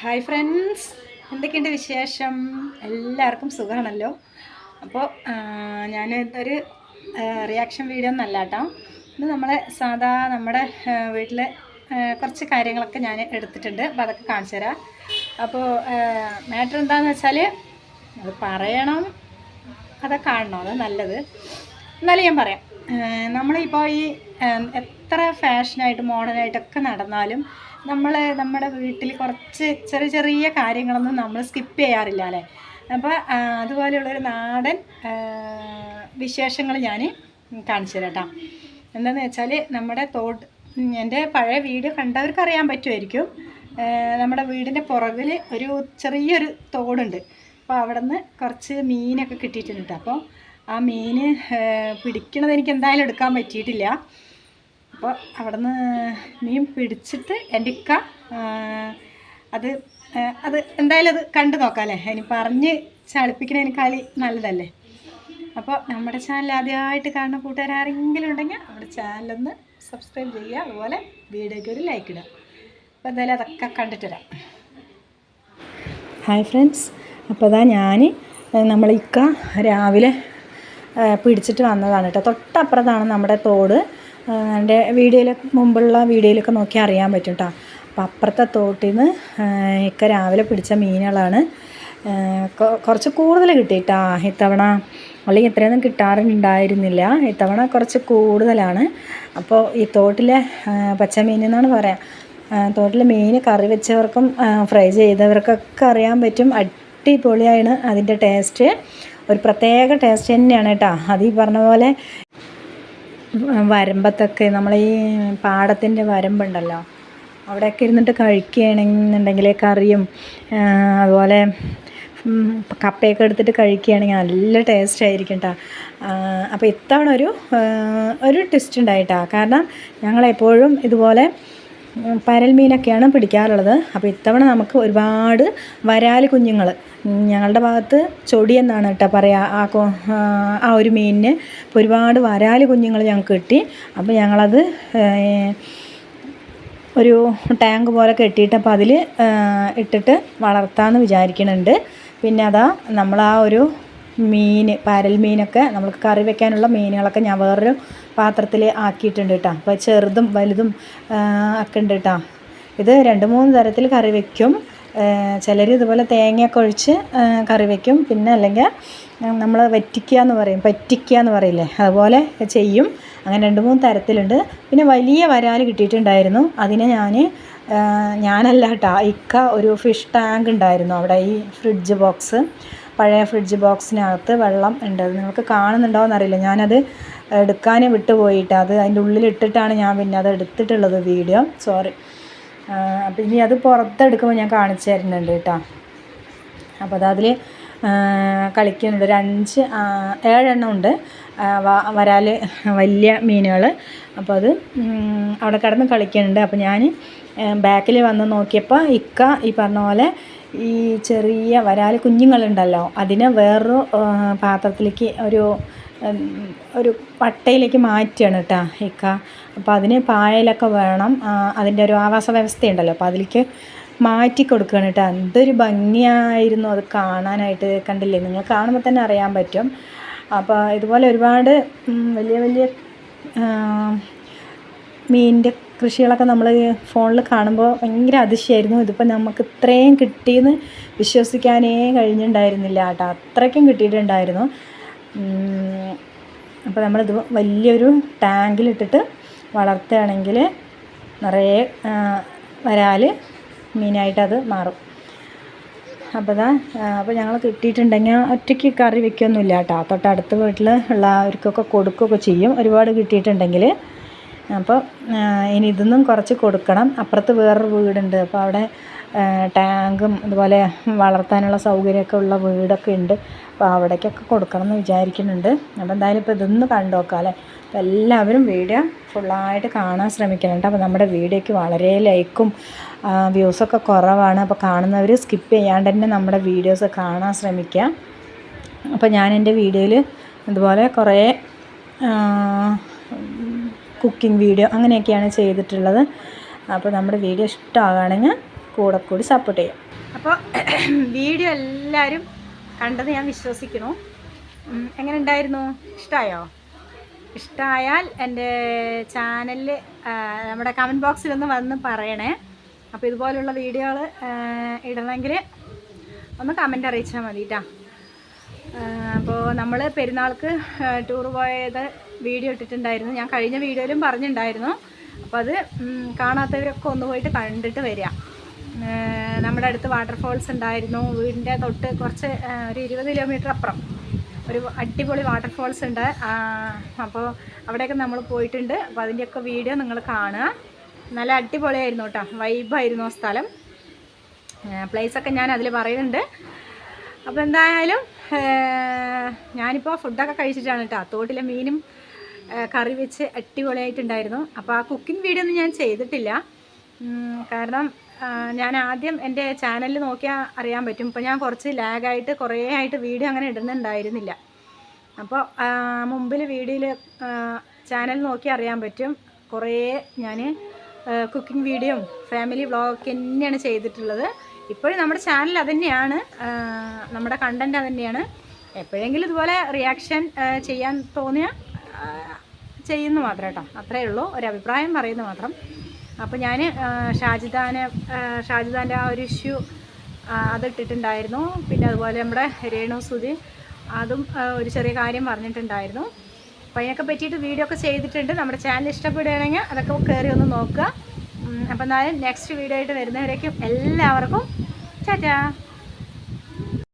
Hi friends എന്തൊക്കെയുണ്ട് വിശേഷം? എല്ലാവർക്കും സുഖമാണല്ലോ അപ്പോൾ ഞാൻ ഒരു റിയാക്ഷൻ വീഡിയോ ഒന്നല്ല കേട്ടോ. ഇത് നമ്മളെ സാധാ നമ്മുടെ വീട്ടിലെ കുറച്ച് കാര്യങ്ങളൊക്കെ ഞാൻ എടുത്തിട്ടുണ്ട്. അപ്പോൾ അതൊക്കെ കാണിച്ചു തരാം. അപ്പോൾ മാറ്റർ എന്താണെന്ന് വെച്ചാൽ അത് പറയണം. അതൊക്കെ കാണണം? അത് നല്ലത്. എന്നാലും ഞാൻ പറയാം. നമ്മളിപ്പോൾ ഈ എത്ര ഫാഷനായിട്ട് മോഡേണായിട്ടൊക്കെ നടന്നാലും നമ്മൾ നമ്മുടെ വീട്ടിൽ കുറച്ച് ചെറിയ ചെറിയ കാര്യങ്ങളൊന്നും നമ്മൾ സ്കിപ്പ് ചെയ്യാറില്ല അല്ലേ? അപ്പോൾ അതുപോലെയുള്ളൊരു നാടൻ വിശേഷങ്ങൾ ഞാൻ കാണിച്ചു തരാം എന്താണെന്ന് വെച്ചാൽ നമ്മുടെ തോട്ട് എന്റെ പഴയ വീഡിയോ കണ്ടവർക്ക് അറിയാൻ പറ്റുമായിരിക്കും. നമ്മുടെ വീടിന്റെ പുറകിൽ ഒരു ചെറിയൊരു തോടുണ്ട്. അപ്പോൾ അവിടെ നിന്ന് കുറച്ച് മീനൊക്കെ കിട്ടിയിട്ടുണ്ട്. അപ്പോൾ ആ മീൻ പിടിക്കണത് എനിക്ക് എന്തായാലും എടുക്കാൻ പറ്റിയിട്ടില്ല. അപ്പോൾ അവിടെ നിന്ന് മീൻ പിടിച്ചിട്ട് എന്റെ അത് അത് എന്തായാലും അത് കണ്ടു നോക്കാം അല്ലേ? ഇനി പറഞ്ഞ് ചളിപ്പിക്കണതിനേക്കാളി നല്ലതല്ലേ? അപ്പോൾ നമ്മുടെ ചാനൽ ആദ്യമായിട്ട് കാണുന്ന കൂട്ടുകാരെങ്കിലും ഉണ്ടെങ്കിൽ നമ്മുടെ ചാനലൊന്ന് സബ്സ്ക്രൈബ് ചെയ്യുക. അതുപോലെ വീഡിയോയ്ക്ക് ഒരു ലൈക്ക് ഇടുക. അപ്പോൾ എന്തായാലും അതൊക്കെ കണ്ടിട്ട് വരാം. ഹായ് ഫ്രണ്ട്സ് അപ്പോൾ അതാ ഞാൻ നമ്മൾ ഇക്ക രാവിലെ പിടിച്ചിട്ട് വന്നതാണ് കേട്ടോ. തൊട്ടപ്പുറത്താണ് നമ്മുടെ തോട്. എന്റെ വീഡിയോയിൽ മുമ്പുള്ള വീഡിയോയിലൊക്കെ നോക്കി അറിയാൻ പറ്റും കേട്ടോ അപ്പോൾ അപ്പുറത്തെ തോട്ടിൽ നിന്ന് ഇക്ക രാവിലെ പിടിച്ച മീനുകളാണ്. കുറച്ച് കൂടുതൽ കിട്ടിയിട്ടാ ഇത്തവണ. അല്ലെങ്കിൽ ഇത്രയൊന്നും കിട്ടാറുണ്ടായിരുന്നില്ല. ഇത്തവണ കുറച്ച് കൂടുതലാണ്. അപ്പോൾ ഈ തോട്ടിലെ പച്ചമീൻ എന്നാണ് പറയാം. തോട്ടിലെ മീൻ കറി വെച്ചവർക്കും ഫ്രൈ ചെയ്തവർക്കൊക്കെ അറിയാൻ പറ്റും. അടിപൊളിയാണ് അതിന്റെ ടേസ്റ്റ്. ഒരു പ്രത്യേക ടേസ്റ്റ് തന്നെയാണ് കേട്ടോ അത് ഈ പറഞ്ഞ പോലെ വരമ്പത്തൊക്കെ നമ്മൾ ഈ പാടത്തിന്റെ വരമ്പുണ്ടല്ലോ അവിടെയൊക്കെ ഇരുന്നിട്ട് കഴിക്കുകയാണെന്നുണ്ടെങ്കിൽ കറിയും അതുപോലെ കപ്പയൊക്കെ എടുത്തിട്ട് കഴിക്കുകയാണെങ്കിൽ നല്ല ടേസ്റ്റ് ആയിരിക്കും കേട്ടോ അപ്പോൾ ഇത്തവണ ഒരു ഒരു ട്വിസ്റ്റ് ഉണ്ടായിട്ടാണ് കാരണം ഞങ്ങളെപ്പോഴും ഇതുപോലെ പരൽ മീനൊക്കെയാണ് പിടിക്കാറുള്ളത്. അപ്പോൾ ഇത്തവണ നമുക്ക് ഒരുപാട് വരാൽ കുഞ്ഞുങ്ങൾ ഞങ്ങളുടെ ഭാഗത്ത് ചൊടി എന്നാണ് കേട്ടോ പറയുക ആ കൊ ആ, ഒരു മീനിന് ഇപ്പോൾ ഒരുപാട് വരാൽ കുഞ്ഞുങ്ങൾ ഞങ്ങൾക്ക് കിട്ടി. അപ്പോൾ ഞങ്ങളത് ഒരു ടാങ്ക് പോലെ കെട്ടിയിട്ട് അപ്പോൾ അതിൽ ഇട്ടിട്ട് വളർത്താമെന്ന് വിചാരിക്കുന്നുണ്ട് പിന്നെ അതാ നമ്മൾ ആ ഒരു മീൻ പരൽ മീനൊക്കെ നമുക്ക് കറി വെക്കാനുള്ള മീനുകളൊക്കെ ഞാൻ വേറൊരു പാത്രത്തിൽ ആക്കിയിട്ടുണ്ട് കേട്ടോ അപ്പോൾ ചെറുതും വലുതും ഒക്കെ ഉണ്ട് കേട്ടോ ഇത് രണ്ട് മൂന്ന് തരത്തിൽ കറി വെക്കും. ചിലർ ഇതുപോലെ തേങ്ങയൊക്കെ ഒഴിച്ച് കറി വയ്ക്കും പിന്നെ അല്ലെങ്കിൽ നമ്മൾ വറ്റിക്കുക എന്ന് പറയും. പറ്റിക്കുക എന്ന് പറയില്ലേ? അതുപോലെ ചെയ്യും. അങ്ങനെ രണ്ട് മൂന്ന് തരത്തിലുണ്ട്. പിന്നെ വലിയ വരാൽ കിട്ടിയിട്ടുണ്ടായിരുന്നു. അതിനെ ഞാൻ ഞാനല്ല കേട്ടോ ഇക്ക ഒരു ഫിഷ് ടാങ്ക് ഉണ്ടായിരുന്നു അവിടെ ഈ ഫ്രിഡ്ജ് ബോക്സ്. പഴയ ഫ്രിഡ്ജ് ബോക്സിനകത്ത് വെള്ളം ഉണ്ട്. നിങ്ങൾക്ക് കാണുന്നുണ്ടോ എന്നറിയില്ല. ഞാനത് എടുക്കാൻ വിട്ടുപോയിട്ട് അത് അതിന്റെ ഉള്ളിൽ ഇട്ടിട്ടാണ് ഞാൻ പിന്നെ അത് എടുത്തിട്ടുള്ളത് വീഡിയോ. സോറി അപ്പം ഇനി അത് പുറത്തെടുക്കുമ്പോൾ ഞാൻ കാണിച്ചു തരുന്നുണ്ട് കേട്ടോ. അപ്പോൾ അതതിൽ കളിക്കുന്നുണ്ട്. ഒരു അഞ്ച് ഏഴെണ്ണം ഉണ്ട്. വരാൽ വലിയ മീനുകൾ അപ്പോൾ അത് അവിടെ കിടന്ന് കളിക്കുന്നുണ്ട്. അപ്പോൾ ഞാൻ ബാക്കിൽ വന്ന് നോക്കിയപ്പോൾ ഇക്ക ഈ പറഞ്ഞ പോലെ ഈ ചെറിയ വരാൽ കുഞ്ഞുങ്ങളുണ്ടല്ലോ അതിനെ വേറൊരു പാത്രത്തിലേക്ക് ഒരു ഒരു പട്ടയിലേക്ക് മാറ്റുകയാണ് കേട്ടോ ഇക്ക. അപ്പോൾ അതിന് പായലൊക്കെ വേണം. അതിന്റെ ഒരു ആവാസ വ്യവസ്ഥയുണ്ടല്ലോ. അപ്പോൾ അതിലേക്ക് മാറ്റി കൊടുക്കുകയാണ് കേട്ടോ എന്തൊരു ഭംഗിയായിരുന്നു അത് കാണാനായിട്ട് കണ്ടില്ലേ? നിങ്ങൾ കാണുമ്പോൾ തന്നെ അറിയാൻ പറ്റും. അപ്പോൾ ഇതുപോലെ ഒരുപാട് വലിയ വലിയ മീനിന്റെ കൃഷികളൊക്കെ നമ്മൾ ഫോണിൽ കാണുമ്പോൾ ഭയങ്കര അതിശയമായിരുന്നു ഇതിപ്പോൾ നമുക്ക് ഇത്രയും കിട്ടിയെന്ന് വിശ്വസിക്കാനേ കഴിഞ്ഞിട്ടുണ്ടായിരുന്നില്ല കേട്ടോ. അത്രയ്ക്കും കിട്ടിയിട്ടുണ്ടായിരുന്നു. അപ്പോൾ നമ്മളിത് വലിയൊരു ടാങ്കിലിട്ടിട്ട് വളർത്തുകയാണെങ്കിൽ നിറയെ വരാൽ മീനായിട്ട് അത് മാറും. അപ്പോൾ ഇതാ അപ്പോൾ ഞങ്ങൾ കിട്ടിയിട്ടുണ്ടെങ്കിൽ ഒറ്റയ്ക്ക് കറി വെക്കൊന്നുമില്ല കേട്ടോ. തൊട്ടടുത്ത വീട്ടിൽ ഉള്ളവർക്കൊക്കെ കൊടുക്കുകയൊക്കെ ചെയ്യും. ഒരുപാട് കിട്ടിയിട്ടുണ്ടെങ്കിൽ അപ്പോൾ ഇനി ഇതൊന്നും കുറച്ച് കൊടുക്കണം. അപ്പുറത്ത് വേറൊരു വീടുണ്ട്. അപ്പോൾ അവിടെ ടാങ്കും അതുപോലെ വളർത്താനുള്ള സൗകര്യമൊക്കെ ഉള്ള വീടൊക്കെ ഉണ്ട്. അപ്പോൾ അവിടേക്കൊക്കെ കൊടുക്കണം എന്ന് വിചാരിക്കുന്നുണ്ട്. അപ്പോൾ എന്തായാലും ഇപ്പോൾ ഇതൊന്ന് കണ്ടു നോക്കാം അല്ലേ? അപ്പോൾ എല്ലാവരും വീഡിയോ ഫുള്ളായിട്ട് കാണാൻ ശ്രമിക്കുന്നുണ്ട്. അപ്പോൾ നമ്മുടെ വീഡിയോയ്ക്ക് വളരെ ലൈക്കും വ്യൂസൊക്കെ കുറവാണ്. അപ്പോൾ കാണുന്നവർ സ്കിപ്പ് ചെയ്യാണ്ട് തന്നെ നമ്മുടെ വീഡിയോസ് കാണാൻ ശ്രമിക്കുക. അപ്പോൾ ഞാൻ എന്റെ വീഡിയോയിൽ ഇതുപോലെ കുറേ കുക്കിംഗ് വീഡിയോ അങ്ങനെയൊക്കെയാണ് ചെയ്തിട്ടുള്ളത്. അപ്പോൾ നമ്മുടെ വീഡിയോ ഇഷ്ടമാകുകയാണെങ്കിൽ കൂടെ കൂടി സപ്പോർട്ട് ചെയ്യാം. അപ്പോൾ വീഡിയോ എല്ലാവരും കണ്ടത് ഞാൻ വിശ്വസിക്കുന്നു. എങ്ങനെ ഉണ്ടായിരുന്നു ഇഷ്ടമായോ ഇഷ്ടമായാൽ എന്റെ ചാനലിൽ നമ്മുടെ കമന്റ് ബോക്സിൽ ഒന്ന് വന്ന് പറയണേ. അപ്പോൾ ഇതുപോലുള്ള വീഡിയോകൾ ഇടണമെങ്കിൽ ഒന്ന് കമന്റ് അറിയിച്ചാൽ മതി കേട്ടോ അപ്പോൾ നമ്മൾ പെരുന്നാൾക്ക് ടൂർ പോയത് വീഡിയോ ഇട്ടിട്ടുണ്ടായിരുന്നു. ഞാൻ കഴിഞ്ഞ വീഡിയോയിലും പറഞ്ഞിട്ടുണ്ടായിരുന്നു. അപ്പോൾ അത് കാണാത്തവരൊക്കെ ഒന്ന് പോയിട്ട് കണ്ടിട്ട് വരിക. നമ്മുടെ അടുത്ത് വാട്ടർഫോൾസ് ഉണ്ടായിരുന്നു. വീടിന്റെ തൊട്ട് കുറച്ച് ഒരു ഇരുപത് കിലോമീറ്റർ അപ്പുറം ഒരു അടിപൊളി വാട്ടർഫോൾസ് ഉണ്ട്. അപ്പോൾ അവിടെയൊക്കെ നമ്മൾ പോയിട്ടുണ്ട്. അപ്പോൾ അതിന്റെയൊക്കെ വീഡിയോ നിങ്ങൾ കാണുക. നല്ല അടിപൊളിയായിരുന്നു കേട്ടോ. വൈബായിരുന്നു ആ സ്ഥലം. പ്ലേസൊക്കെ ഞാൻ അതിൽ പറയുന്നുണ്ട്. അപ്പോൾ എന്തായാലും ഞാനിപ്പോൾ ഫുഡൊക്കെ കഴിച്ചിട്ടാണ് കേട്ടോ. തോട്ടിലെ മീനും കറി വെച്ച് അടിപൊളിയായിട്ടുണ്ടായിരുന്നു. അപ്പോൾ ആ കുക്കിംഗ് വീഡിയോ ഒന്നും ഞാൻ ചെയ്തിട്ടില്ല. കാരണം ഞാൻ ആദ്യം എന്റെ ചാനലിൽ നോക്കിയാൽ അറിയാൻ പറ്റും. ഇപ്പോൾ ഞാൻ കുറച്ച് ലാഗായിട്ട് കുറേ ആയിട്ട് വീഡിയോ അങ്ങനെ ഇടുന്നുണ്ടായിരുന്നില്ല. അപ്പോൾ മുമ്പിൽ വീഡിയോയിൽ ചാനൽ നോക്കി അറിയാൻ പറ്റും. കുറേ ഞാൻ കുക്കിംഗ് വീഡിയോയും ഫാമിലി വ്ളോഗൊക്കെ തന്നെയാണ് ചെയ്തിട്ടുള്ളത്. ഇപ്പോഴും നമ്മുടെ ചാനൽ അതുതന്നെയാണ് നമ്മുടെ കണ്ടന്റ് അതുതന്നെയാണ് എപ്പോഴെങ്കിലും ഇതുപോലെ റിയാക്ഷൻ ചെയ്യാൻ തോന്നിയ ചെയ്യുന്നു മാത്രം കേട്ടോ. അത്രയേ ഉള്ളൂ. ഒരു അഭിപ്രായം പറയുന്നു മാത്രം. അപ്പോൾ ഞാൻ ഷാജിദാനെ ഷാജിദാന്റെ ആ ഒരു ഇഷ്യൂ അതിട്ടിട്ടുണ്ടായിരുന്നു. പിന്നെ അതുപോലെ നമ്മുടെ രേണു സുധി അതും ഒരു ചെറിയ കാര്യം പറഞ്ഞിട്ടുണ്ടായിരുന്നു. അപ്പോൾ അതിനൊക്കെ പറ്റിയിട്ട് വീഡിയോ ഒക്കെ ചെയ്തിട്ടുണ്ട്. നമ്മുടെ ചാനൽ ഇഷ്ടപ്പെടുകയാണെങ്കിൽ അതൊക്കെ കയറി ഒന്ന് നോക്കുക. അപ്പോൾ എന്നാലും നെക്സ്റ്റ് വീഡിയോ ആയിട്ട് വരുന്നവരേക്കും എല്ലാവർക്കും ചാറ്റാ